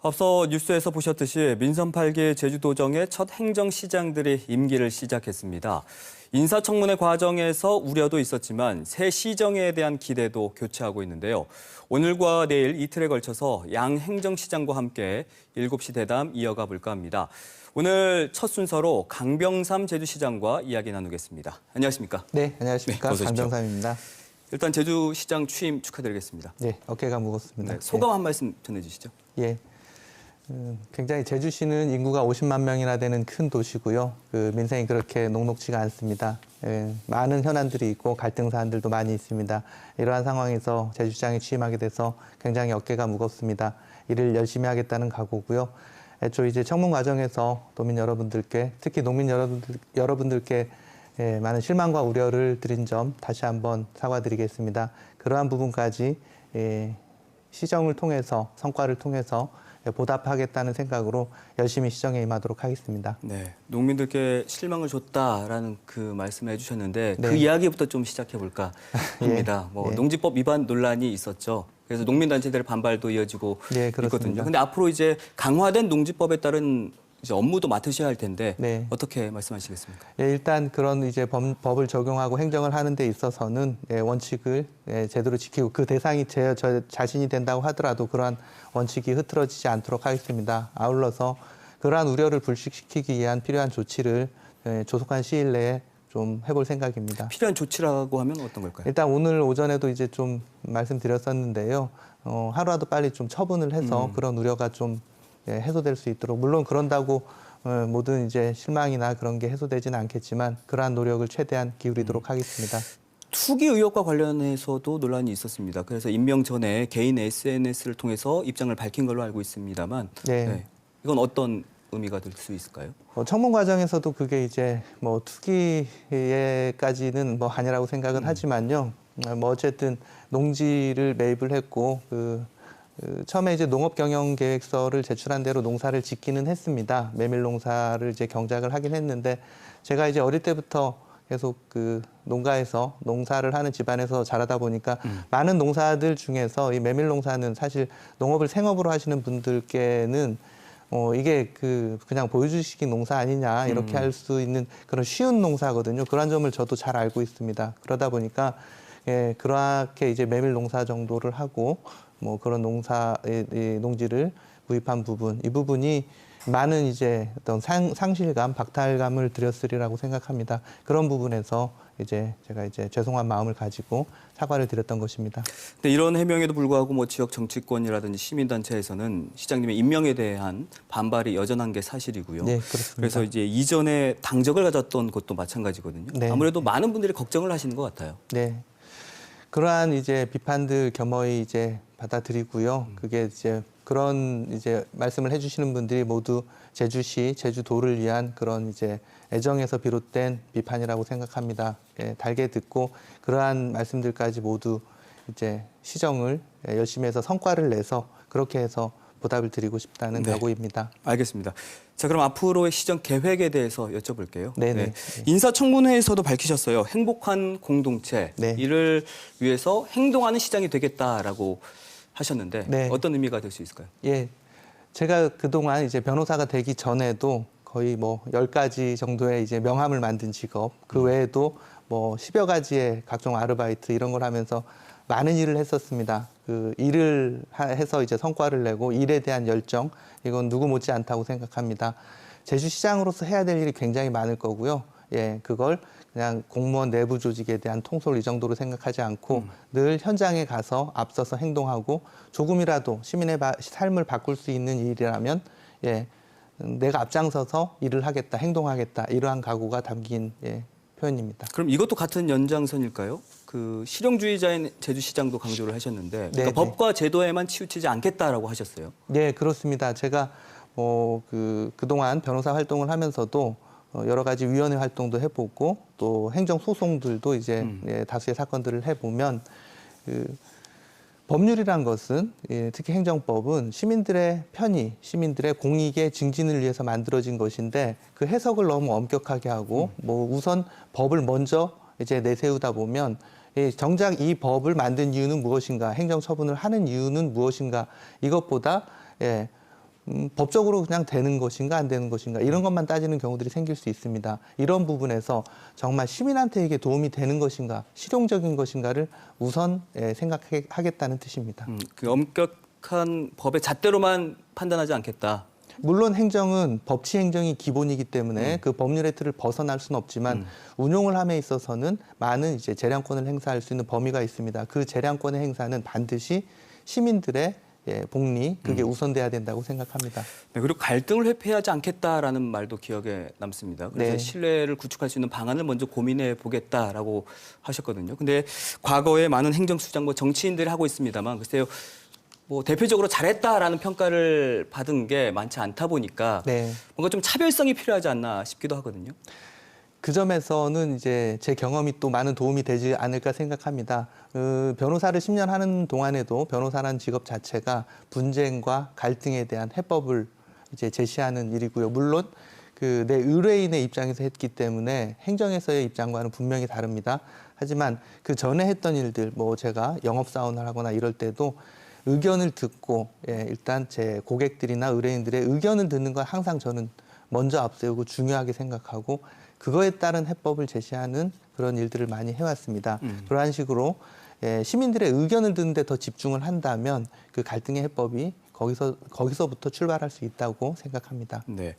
앞서 뉴스에서 보셨듯이 민선 8기 제주도정의 첫 행정시장들이 임기를 시작했습니다. 인사청문회 과정에서 우려도 있었지만 새 시정에 대한 기대도 교체하고 있는데요. 오늘과 내일 이틀에 걸쳐서 양 행정시장과 함께 7시 대담 이어가 볼까 합니다. 오늘 첫 순서로 강병삼 제주시장과 이야기 나누겠습니다. 안녕하십니까? 네, 안녕하십니까. 네. 강병삼입니다. 일단 제주시장 취임 축하드리겠습니다. 네, 어깨가 무겁습니다. 네, 소감 한 말씀 전해주시죠. 예. 음, 굉장히 제주시는 인구가 50만 명이나 되는 큰 도시고요. 그 민생이 그렇게 녹록지가 않습니다. 예, 많은 현안들이 있고 갈등 사안들도 많이 있습니다. 이러한 상황에서 제주시장에 취임하게 돼서 굉장히 어깨가 무겁습니다. 일을 열심히 하겠다는 각오고요. 애초 이제 청문 과정에서 도민 여러분들께 특히 농민 여러분들, 여러분들께 예, 많은 실망과 우려를 드린 점 다시 한번 사과드리겠습니다. 그러한 부분까지 예, 시정을 통해서 성과를 통해서 보답하겠다는 생각으로 열심히 시정에 임하도록 하겠습니다. 네, 농민들께 실망을 줬다라는 그 말씀을 해주셨는데 그 네. 이야기부터 좀 시작해 볼까 합니다. 예, 뭐 예. 농지법 위반 논란이 있었죠. 그래서 농민단체들의 반발도 이어지고 네. 있거든요. 근데 앞으로 이제 강화된 농지법에 따른 이제 업무도 맡으셔야 할 텐데 네. 어떻게 말씀하시겠습니까? 예, 일단 그런 이제 법, 법을 적용하고 행정을 하는 데 있어서는 예, 원칙을 예, 제대로 지키고 그 대상이 제 저 자신이 된다고 하더라도 그러한 원칙이 흐트러지지 않도록 하겠습니다. 아울러서 그러한 우려를 불식시키기 위한 필요한 조치를 예, 조속한 시일 내에 좀 해볼 생각입니다. 필요한 조치라고 하면 어떤 걸까요? 일단 오늘 오전에도 이제 좀 말씀드렸었는데요. 어, 하루라도 빨리 좀 처분을 해서 음. 그런 우려가 좀 예, 해소될 수 있도록 물론 그런다고 어, 모든 이제 실망이나 그런 게 해소되지는 않겠지만 그러한 노력을 최대한 기울이도록 음. 하겠습니다. 투기 의혹과 관련해서도 논란이 있었습니다. 그래서 임명 전에 개인 SNS를 통해서 입장을 밝힌 걸로 알고 있습니다만 네. 이건 어떤 의미가 될 수 있을까요? 어, 청문 과정에서도 그게 이제 뭐 투기에까지는 뭐 아니라고 생각은 하지만요. 어, 뭐 어쨌든 농지를 매입을 했고 그, 그 처음에 이제 농업 경영 계획서를 제출한 대로 농사를 짓기는 했습니다. 메밀 농사를 이제 경작을 하긴 했는데 제가 이제 어릴 때부터 계속 그 농가에서 농사를 하는 집안에서 자라다 보니까 많은 농사들 중에서 이 메밀 농사는 사실 농업을 생업으로 하시는 분들께는 어, 이게 그 그냥 보여주시기 농사 아니냐 이렇게 할수 있는 그런 쉬운 농사거든요. 그런 점을 저도 잘 알고 있습니다. 그러다 보니까 예, 그렇게 이제 메밀 농사 정도를 하고 뭐 그런 농사 이, 이 농지를 구입한 부분 이 부분이 많은 이제 어떤 상, 상실감, 박탈감을 드렸으리라고 생각합니다. 그런 부분에서 이제 제가 이제 죄송한 마음을 가지고 사과를 드렸던 것입니다. 근데 이런 해명에도 불구하고 뭐 지역 정치권이라든지 시민단체에서는 시장님의 임명에 대한 반발이 여전한 게 사실이고요. 네, 그렇습니다. 그래서 이제 이전에 당적을 가졌던 것도 마찬가지거든요. 네. 아무래도 많은 분들이 걱정을 하시는 것 같아요. 네. 그러한 이제 비판들 겸허히 이제 받아들이고요. 그게 이제 그런 이제 말씀을 해주시는 분들이 모두 제주시, 제주도를 위한 그런 이제 애정에서 비롯된 비판이라고 생각합니다. 예, 달게 듣고 그러한 말씀들까지 모두 이제 시정을 예, 열심히 해서 성과를 내서 그렇게 해서 보답을 드리고 싶다는 네. 각오입니다. 알겠습니다. 자, 그럼 앞으로의 시정 계획에 대해서 여쭤볼게요. 네네. 인사청문회에서도 밝히셨어요. 행복한 공동체 네. 이를 위해서 행동하는 시장이 되겠다라고 하셨는데 네. 어떤 의미가 될 수 있을까요? 예. 제가 그동안 이제 변호사가 되기 전에도 거의 뭐 10가지 정도의 이제 명함을 만든 직업, 그 외에도 뭐 10여 가지의 각종 아르바이트 이런 걸 하면서 많은 일을 했었습니다. 그 일을 하- 해서 이제 성과를 내고 일에 대한 열정, 이건 누구 못지 않다고 생각합니다. 제주시장으로서 해야 될 일이 굉장히 많을 거고요. 예, 그걸 그냥 공무원 내부 조직에 대한 통솔 이 정도로 생각하지 않고 늘 현장에 가서 앞서서 행동하고 조금이라도 시민의 바- 삶을 바꿀 수 있는 일이라면 예, 음, 내가 앞장서서 일을 하겠다, 행동하겠다 이러한 각오가 담긴 예, 표현입니다. 그럼 이것도 같은 연장선일까요? 그 실용주의자인 제주시장도 강조를 하셨는데 그러니까 네, 법과 제도에만 치우치지 않겠다라고 하셨어요. 네, 그렇습니다. 제가 뭐그 그동안 변호사 활동을 하면서도 어, 여러 가지 위원회 활동도 해보고 또 행정 소송들도 이제 음. 예, 다수의 사건들을 해보면 그 법률이란 것은 예, 특히 행정법은 시민들의 편의, 시민들의 공익의 증진을 위해서 만들어진 것인데 그 해석을 너무 엄격하게 하고 뭐 우선 법을 먼저 이제 내세우다 보면 예, 정작 이 법을 만든 이유는 무엇인가, 행정 처분을 하는 이유는 무엇인가 이것보다 예, 음, 법적으로 그냥 되는 것인가 안 되는 것인가 이런 것만 따지는 경우들이 생길 수 있습니다. 이런 부분에서 정말 시민한테 이게 도움이 되는 것인가 실용적인 것인가를 우선 예, 생각하겠다는 뜻입니다. 음, 그 엄격한 법의 잣대로만 판단하지 않겠다. 물론 행정은 법치 행정이 기본이기 때문에 그 법률의 틀을 벗어날 수는 없지만 운용을 함에 있어서는 많은 이제 재량권을 행사할 수 있는 범위가 있습니다. 그 재량권의 행사는 반드시 시민들의 예, 복리 그게 우선돼야 된다고 생각합니다. 네, 그리고 갈등을 회피하지 않겠다라는 말도 기억에 남습니다. 그래서 네. 신뢰를 구축할 수 있는 방안을 먼저 고민해 보겠다라고 하셨거든요. 근데 과거에 많은 행정수장, 뭐 정치인들이 하고 있습니다만 글쎄요, 뭐 대표적으로 잘했다라는 평가를 받은 게 많지 않다 보니까 네. 뭔가 좀 차별성이 필요하지 않나 싶기도 하거든요. 그 점에서는 이제 제 경험이 또 많은 도움이 되지 않을까 생각합니다. 그 변호사를 10년 하는 동안에도 변호사라는 직업 자체가 분쟁과 갈등에 대한 해법을 이제 제시하는 일이고요. 물론 그 내 의뢰인의 입장에서 했기 때문에 행정에서의 입장과는 분명히 다릅니다. 하지만 그 전에 했던 일들, 뭐 제가 영업사원을 하거나 이럴 때도 의견을 듣고 예, 일단 제 고객들이나 의뢰인들의 의견을 듣는 건 항상 저는 먼저 앞세우고 중요하게 생각하고 그거에 따른 해법을 제시하는 그런 일들을 많이 해왔습니다. 그러한 식으로 예, 시민들의 의견을 듣는데 더 집중을 한다면 그 갈등의 해법이 거기서 거기서부터 출발할 수 있다고 생각합니다. 네.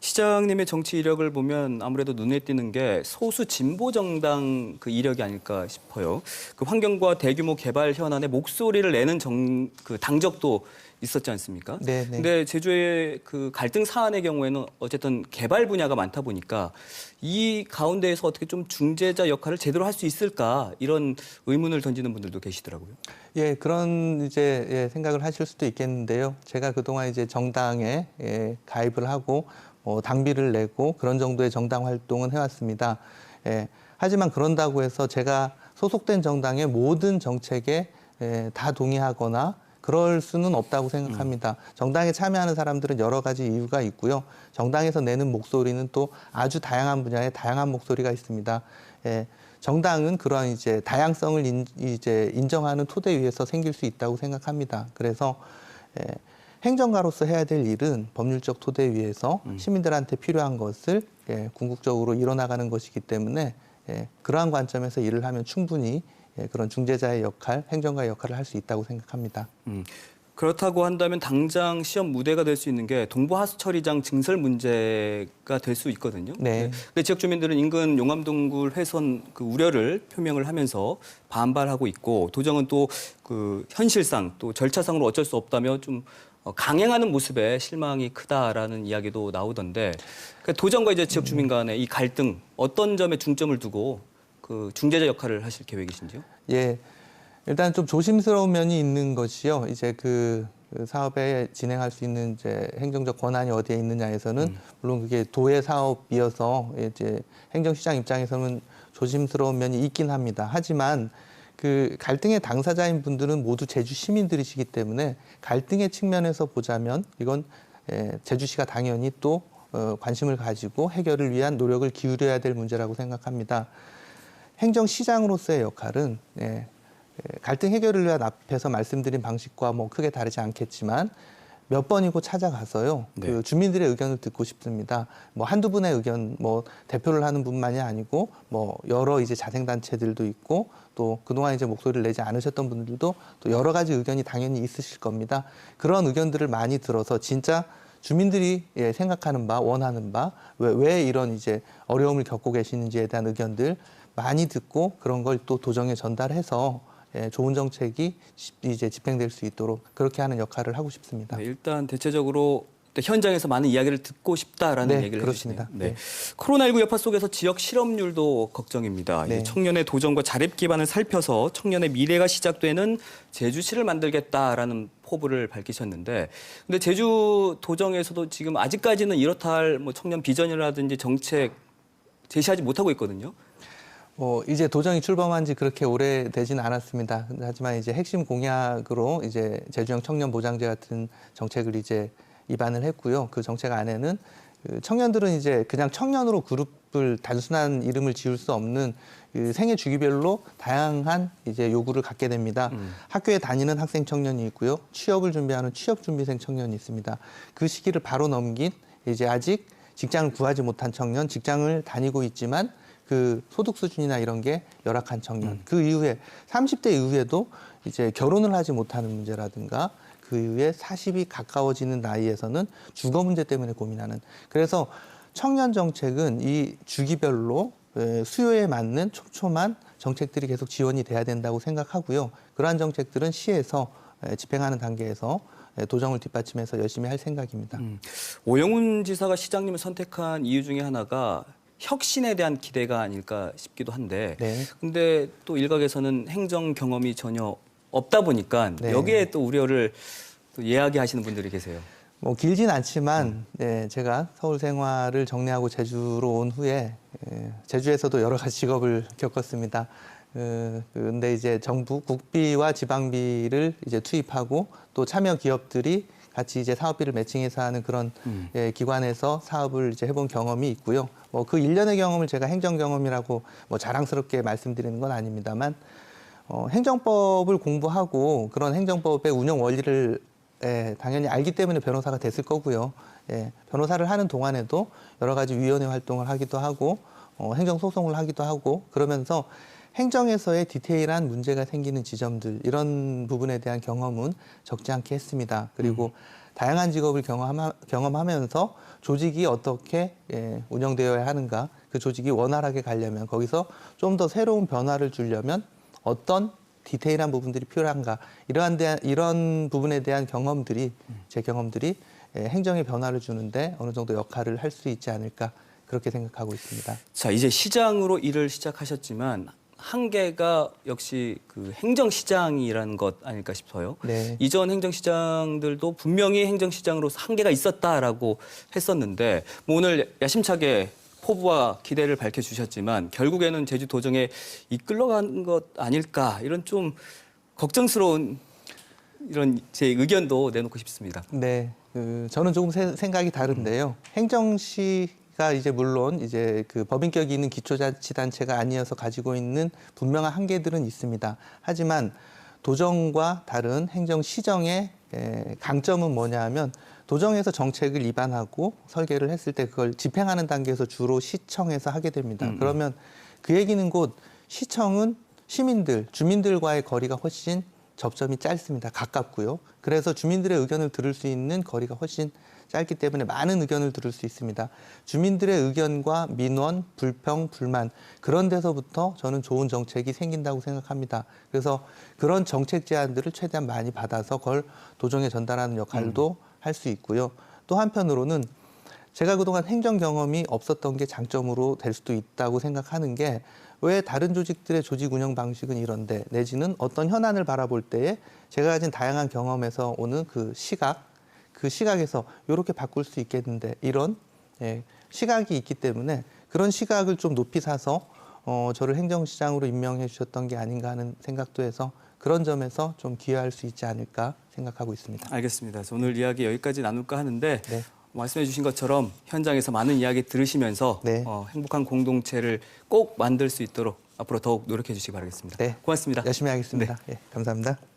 시장님의 정치 이력을 보면 아무래도 눈에 띄는 게 소수 진보 정당 그 이력이 아닐까 싶어요. 그 환경과 대규모 개발 현안에 목소리를 내는 정, 그 당적도 있었지 않습니까? 네, 네. 근데 제주의 그 갈등 사안의 경우에는 어쨌든 개발 분야가 많다 보니까 이 가운데에서 어떻게 좀 중재자 역할을 제대로 할 수 있을까 이런 의문을 던지는 분들도 계시더라고요. 예, 그런 이제 예, 생각을 하실 수도 있겠는데요. 제가 그동안 이제 정당에 예, 가입을 하고 뭐 당비를 내고 그런 정도의 정당 활동은 해왔습니다. 예, 하지만 그런다고 해서 제가 소속된 정당의 모든 정책에 예, 다 동의하거나 그럴 수는 없다고 생각합니다. 정당에 참여하는 사람들은 여러 가지 이유가 있고요. 정당에서 내는 목소리는 또 아주 다양한 분야의 다양한 목소리가 있습니다. 예, 정당은 그러한 이제 다양성을 인, 이제 인정하는 토대 위에서 생길 수 있다고 생각합니다. 그래서 예, 행정가로서 해야 될 일은 법률적 토대 위에서 시민들한테 필요한 것을 예, 궁극적으로 이뤄나가는 것이기 때문에 예, 그러한 관점에서 일을 하면 충분히 예, 그런 중재자의 역할, 행정가의 역할을 할 수 있다고 생각합니다. 음, 그렇다고 한다면 당장 시험 무대가 될 수 있는 게 동부 하수 처리장 증설 문제가 될 수 있거든요. 네. 근데 지역 주민들은 인근 용암동굴 훼손 그 우려를 표명을 하면서 반발하고 있고 도정은 또 그 현실상 또 절차상으로 어쩔 수 없다며 좀 어, 강행하는 모습에 실망이 크다라는 이야기도 나오던데 그 도정과 이제 지역 주민 간의 이 갈등 어떤 점에 중점을 두고 그 중재자 역할을 하실 계획이신지요? 예. 일단 좀 조심스러운 면이 있는 것이요. 이제 그, 그 사업에 진행할 수 있는 이제 행정적 권한이 어디에 있느냐에서는 물론 그게 도의 사업이어서 이제 행정시장 입장에서는 조심스러운 면이 있긴 합니다. 하지만 그 갈등의 당사자인 분들은 모두 제주 시민들이시기 때문에 갈등의 측면에서 보자면 이건 예, 제주시가 당연히 또 어, 관심을 가지고 해결을 위한 노력을 기울여야 될 문제라고 생각합니다. 행정시장으로서의 역할은 예, 예, 갈등 해결을 위한 앞에서 말씀드린 방식과 뭐 크게 다르지 않겠지만 몇 번이고 찾아가서요. 네. 그 주민들의 의견을 듣고 싶습니다. 뭐 한두 분의 의견, 뭐 대표를 하는 분만이 아니고 뭐 여러 이제 자생 단체들도 있고 또 그동안 이제 목소리를 내지 않으셨던 분들도 또 여러 가지 의견이 당연히 있으실 겁니다. 그런 의견들을 많이 들어서 진짜 주민들이 예, 생각하는 바, 원하는 바, 왜, 왜 이런 이제 어려움을 겪고 계시는지에 대한 의견들 많이 듣고 그런 걸 또 도정에 전달해서 예, 좋은 정책이 시- 이제 집행될 수 있도록 그렇게 하는 역할을 하고 싶습니다. 네, 일단 대체적으로 또 현장에서 많은 이야기를 듣고 싶다라는 네, 얘기를 그렇습니다. 해주시네요. 네. 네. 코로나19 여파 속에서 지역 실업률도 걱정입니다. 네. 이 청년의 도전과 자립 기반을 살펴서 청년의 미래가 시작되는 제주시를 만들겠다라는 포부를 밝히셨는데, 근데 제주 도정에서도 지금 아직까지는 이렇다 할 뭐 청년 비전이라든지 정책 제시하지 못하고 있거든요. 뭐 이제 도정이 출범한 지 그렇게 오래 되진 않았습니다. 하지만 이제 핵심 공약으로 이제 제주형 청년 보장제 같은 정책을 이제 입안을 했고요. 그 정책 안에는 그 청년들은 이제 그냥 청년으로 그룹을 단순한 이름을 지을 수 없는 그 생애 주기별로 다양한 이제 요구를 갖게 됩니다. 학교에 다니는 학생 청년이 있고요. 취업을 준비하는 취업 준비생 청년이 있습니다. 그 시기를 바로 넘긴 이제 아직 직장을 구하지 못한 청년, 직장을 다니고 있지만 그 소득 수준이나 이런 게 열악한 청년. 그 이후에 30대 이후에도 이제 결혼을 하지 못하는 문제라든가 그 이후에 40이 가까워지는 나이에서는 주거 문제 때문에 고민하는. 그래서 청년 정책은 이 주기별로 에, 수요에 맞는 촘촘한 정책들이 계속 지원이 돼야 된다고 생각하고요. 그러한 정책들은 시에서 에, 집행하는 단계에서 에, 도정을 뒷받침해서 열심히 할 생각입니다. 음, 오영훈 지사가 시장님을 선택한 이유 중에 하나가 혁신에 대한 기대가 아닐까 싶기도 한데 네. 근데 또 일각에서는 행정 경험이 전혀 없다 보니까 네. 여기에 또 우려를 또 이야기하시는 분들이 계세요. 뭐 길진 않지만 예, 제가 서울 생활을 정리하고 제주로 온 후에 예, 제주에서도 여러 가지 직업을 겪었습니다. 그, 근데 이제 정부 국비와 지방비를 이제 투입하고 또 참여 기업들이 같이 이제 사업비를 매칭해서 하는 그런 음. 예, 기관에서 사업을 이제 해본 경험이 있고요. 뭐 그 일련의 경험을 제가 행정 경험이라고 뭐 자랑스럽게 말씀드리는 건 아닙니다만 어, 행정법을 공부하고 그런 행정법의 운영 원리를 예, 당연히 알기 때문에 변호사가 됐을 거고요. 예, 변호사를 하는 동안에도 여러 가지 위원회 활동을 하기도 하고 어, 행정 소송을 하기도 하고 그러면서 행정에서의 디테일한 문제가 생기는 지점들 이런 부분에 대한 경험은 적지 않게 했습니다. 그리고 다양한 직업을 경험하, 경험하면서 조직이 어떻게 예, 운영되어야 하는가 그 조직이 원활하게 가려면 거기서 좀 더 새로운 변화를 주려면 어떤 디테일한 부분들이 필요한가 이러한 대한 이런 부분에 대한 경험들이 제 경험들이 예, 행정의 변화를 주는데 어느 정도 역할을 할 수 있지 않을까 그렇게 생각하고 있습니다. 자 이제 시장으로 일을 시작하셨지만 한계가 역시 그 행정시장이라는 것 아닐까 싶어요. 네. 이전 행정시장들도 분명히 행정시장으로서 한계가 있었다라고 했었는데 뭐 오늘 야심차게 포부와 기대를 밝혀주셨지만 결국에는 제주 도정에 이끌러간 것 아닐까 이런 좀 걱정스러운 이런 제 의견도 내놓고 싶습니다. 네, 그 저는 조금 세- 생각이 다른데요. 행정시 가 이제 물론 이제 그 법인격이 있는 기초자치단체가 아니어서 가지고 있는 분명한 한계들은 있습니다. 하지만 도정과 다른 행정시정의 에, 강점은 뭐냐 하면 도정에서 정책을 입안하고 설계를 했을 때 그걸 집행하는 단계에서 주로 시청에서 하게 됩니다. 그러면 그 얘기는 곧 시청은 시민들, 주민들과의 거리가 훨씬 접점이 짧습니다. 가깝고요. 그래서 주민들의 의견을 들을 수 있는 거리가 훨씬 짧기 때문에 많은 의견을 들을 수 있습니다. 주민들의 의견과 민원, 불평, 불만 그런 데서부터 저는 좋은 정책이 생긴다고 생각합니다. 그래서 그런 정책 제안들을 최대한 많이 받아서 그걸 도정에 전달하는 역할도 할 수 있고요. 또 한편으로는 제가 그동안 행정 경험이 없었던 게 장점으로 될 수도 있다고 생각하는 게 왜 다른 조직들의 조직 운영 방식은 이런데 내지는 어떤 현안을 바라볼 때에 제가 가진 다양한 경험에서 오는 그 시각 그 시각에서 이렇게 바꿀 수 있겠는데 이런 예, 시각이 있기 때문에 그런 시각을 좀 높이 사서 어, 저를 행정시장으로 임명해 주셨던 게 아닌가 하는 생각도 해서 그런 점에서 좀 기여할 수 있지 않을까 생각하고 있습니다. 알겠습니다. 오늘 이야기 여기까지 나눌까 하는데 네. 말씀해 주신 것처럼 현장에서 많은 이야기 들으시면서 네. 어, 행복한 공동체를 꼭 만들 수 있도록 앞으로 더욱 노력해 주시기 바라겠습니다. 네. 고맙습니다. 열심히 하겠습니다. 예, 감사합니다.